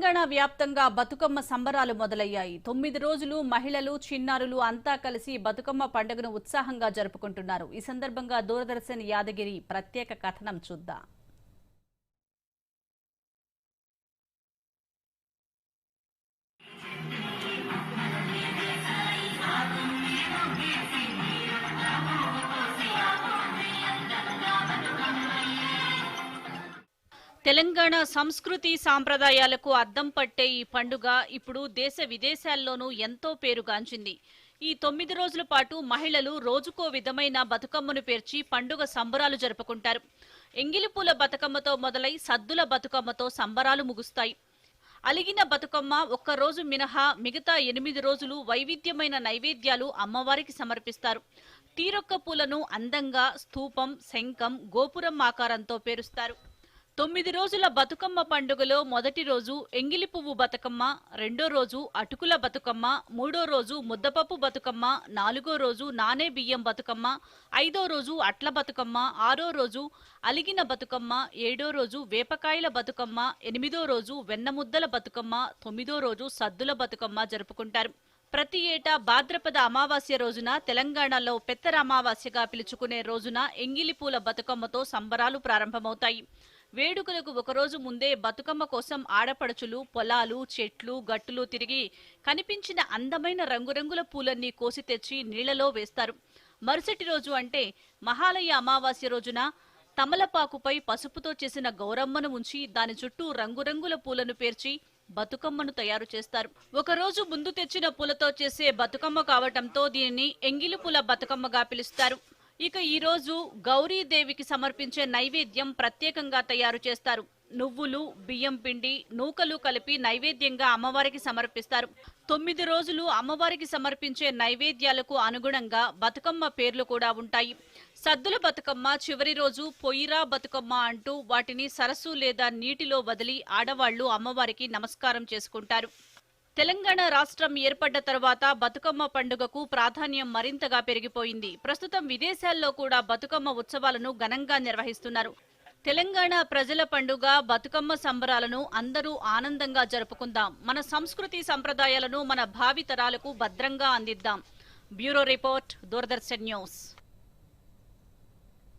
తెలంగాణ వ్యాప్తంగా బతుకమ్మ సంబరాలు మొదలయ్యాయి. తొమ్మిది రోజులు మహిళలు చిన్నారులు అంతా కలిసి బతుకమ్మ పండుగను ఉత్సాహంగా జరుపుకుంటున్నారు. ఈ సందర్భంగా దూరదర్శన్ యాదగిరి ప్రత్యేక కథనం చూద్దాం. తెలంగాణ సంస్కృతి సాంప్రదాయాలకు అద్దం పట్టే ఈ పండుగ ఇప్పుడు దేశ విదేశాల్లోనూ ఎంతో పేరుగాంచింది. ఈ తొమ్మిది రోజుల పాటు మహిళలు రోజుకో విధమైన బతుకమ్మను పేర్చి పండుగ సంబరాలు జరుపుకుంటారు. ఎంగిలిపూల బతుకమ్మతో మొదలై సద్దుల బతుకమ్మతో సంబరాలు ముగుస్తాయి. అలిగిన బతుకమ్మ ఒక్క రోజు మినహా మిగతా ఎనిమిది రోజులు వైవిధ్యమైన నైవేద్యాలు అమ్మవారికి సమర్పిస్తారు. తీరొక్క పూలను అందంగా స్థూపం శంఖం గోపురం ఆకారంతో పేరుస్తారు. తొమ్మిది రోజుల బతుకమ్మ పండుగలో మొదటి రోజు ఎంగిలి పువ్వు బతుకమ్మ రెండో రోజు అటుకుల బతుకమ్మ మూడో రోజు ముద్దపప్పు బతుకమ్మ నాలుగో రోజు నానే బియ్యం బతుకమ్మ ఐదో రోజు అట్ల బతుకమ్మ ఆరో రోజు అలిగిన బతుకమ్మ ఏడో రోజు వేపకాయల బతుకమ్మ ఎనిమిదో రోజు వెన్నముద్దల బతుకమ్మ తొమ్మిదో రోజు సద్దుల బతుకమ్మ జరుపుకుంటారు. ప్రతి ఏటా భాద్రపద అమావాస్య రోజున తెలంగాణలో పెత్తర అమావాస్యగా పిలుచుకునే రోజున ఎంగిలిపూల బతుకమ్మతో సంబరాలు ప్రారంభమవుతాయి. వేడుకలకు ఒకరోజు ముందే బతుకమ్మ కోసం ఆడపడుచులు పొలాలు చెట్లు గట్టులు తిరిగి కనిపించిన అందమైన రంగురంగుల పూలన్నీ కోసి తెచ్చి నీళ్ళలో వేస్తారు. మరుసటి రోజు అంటే మహాలయ అమావాస్య రోజున తమలపాకుపై పసుపుతో చేసిన గౌరమ్మను ఉంచి దాని చుట్టూ రంగురంగుల పూలను పేర్చి బతుకమ్మను తయారు చేస్తారు. ఒక రోజు ముందు తెచ్చిన పూలతో చేసే బతుకమ్మ కావటంతో దీనిని ఎంగిలి పూల బతుకమ్మగా పిలుస్తారు. ఇక ఈ రోజు గౌరీదేవికి సమర్పించే నైవేద్యం ప్రత్యేకంగా తయారు చేస్తారు. నువ్వులు బియ్యం పిండి నూకలు కలిపి నైవేద్యంగా అమ్మవారికి సమర్పిస్తారు. తొమ్మిది రోజులు అమ్మవారికి సమర్పించే నైవేద్యాలకు అనుగుణంగా బతుకమ్మ పేర్లు కూడా ఉంటాయి. సద్దుల బతుకమ్మ చివరి రోజు పొయ్యిరా బతుకమ్మ అంటూ వాటిని సరస్సు లేదా నీటిలో వదిలి ఆడవాళ్ళు అమ్మవారికి నమస్కారం చేసుకుంటారు. తెలంగాణ రాష్ట్రం ఏర్పడ్డ తర్వాత బతుకమ్మ పండుగకు ప్రాధాన్యం మరింతగా పెరిగిపోయింది. ప్రస్తుతం విదేశాల్లో కూడా బతుకమ్మ ఉత్సవాలను ఘనంగా నిర్వహిస్తున్నారు. తెలంగాణ ప్రజల పండుగ బతుకమ్మ సంబరాలను అందరూ ఆనందంగా జరుపుకుందాం. మన సంస్కృతి సంప్రదాయాలను మన భావితరాలకు భద్రంగా అందిద్దాం. Bureau report Doordarshan news.